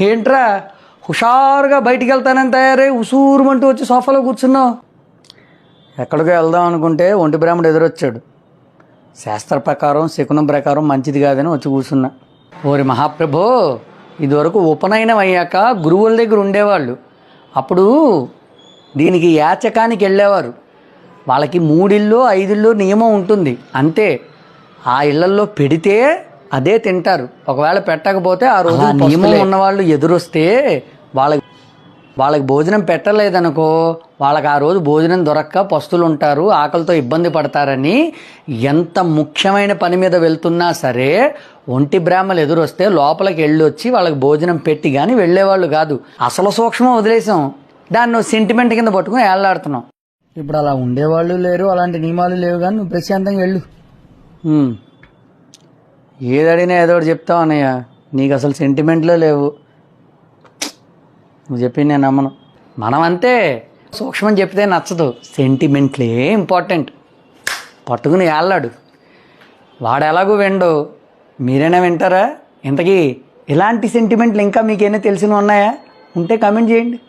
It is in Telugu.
ఏంట్రా? హుషారుగా బయటికి వెళ్తానని తయారై ఉసూరుమంటూ వచ్చి సోఫాలో కూర్చున్నావు. ఎక్కడికో వెళ్దాం అనుకుంటే ఒంటి బ్రాహ్మడు ఎదురొచ్చాడు. శాస్త్ర ప్రకారం శకునం ప్రకారం మంచిది కాదని వచ్చి కూర్చున్నా. ఓరి మహాప్రభో ఇదివరకు ఉపనయనం అయ్యాక గురువుల దగ్గర ఉండేవాళ్ళు. అప్పుడు దీనికి యాచకానికి వెళ్ళేవారు. వాళ్ళకి మూడిళ్ళు ఐదిళ్ళు నియమం ఉంటుంది. అంతే. ఆ ఇళ్ళల్లో పెడితే అదే తింటారు. ఒకవేళ పెట్టకపోతే ఆ రోజు నియమం ఉన్నవాళ్ళు ఎదురొస్తే వాళ్ళకి వాళ్ళకి భోజనం పెట్టలేదనుకో వాళ్ళకి ఆ రోజు భోజనం దొరక్క పస్తులు ఉంటారు ఆకలితో ఇబ్బంది పడతారని ఎంత ముఖ్యమైన పని మీద వెళ్తున్నా సరే ఒంటి బ్రాహ్మలు ఎదురొస్తే లోపలికి వెళ్ళి వచ్చి వాళ్ళకి భోజనం పెట్టి కానీ వెళ్ళేవాళ్ళు కాదు. అసలు సూక్ష్మం వదిలేసాం. దాన్ని నువ్వు సెంటిమెంట్ కింద పట్టుకుని ఏళ్ళాడుతున్నావు ఇప్పుడు అలా ఉండేవాళ్ళు లేరు అలాంటి నియమాలు లేవు కానీ నువ్వు ప్రశాంతంగా వెళ్ళు. ఏది అడిగినా ఏదో ఒకటి చెప్తావు అన్నయ్య. నీకు అసలు సెంటిమెంట్లే లేవు. నువ్వు చెప్పింది నేను నమ్మను. మనం అంతే సూక్ష్మం చెప్తే నచ్చదు. సెంటిమెంట్లే ఇంపార్టెంట్ పట్టుకుని ఏళ్ళాడు. వాడు ఎలాగో విండు. మీరైనా వింటారా? ఇంతకీ ఇలాంటి సెంటిమెంట్లు ఇంకా మీకేమైనా తెలిసిన ఉన్నాయా? ఉంటే కమెంట్ చేయండి.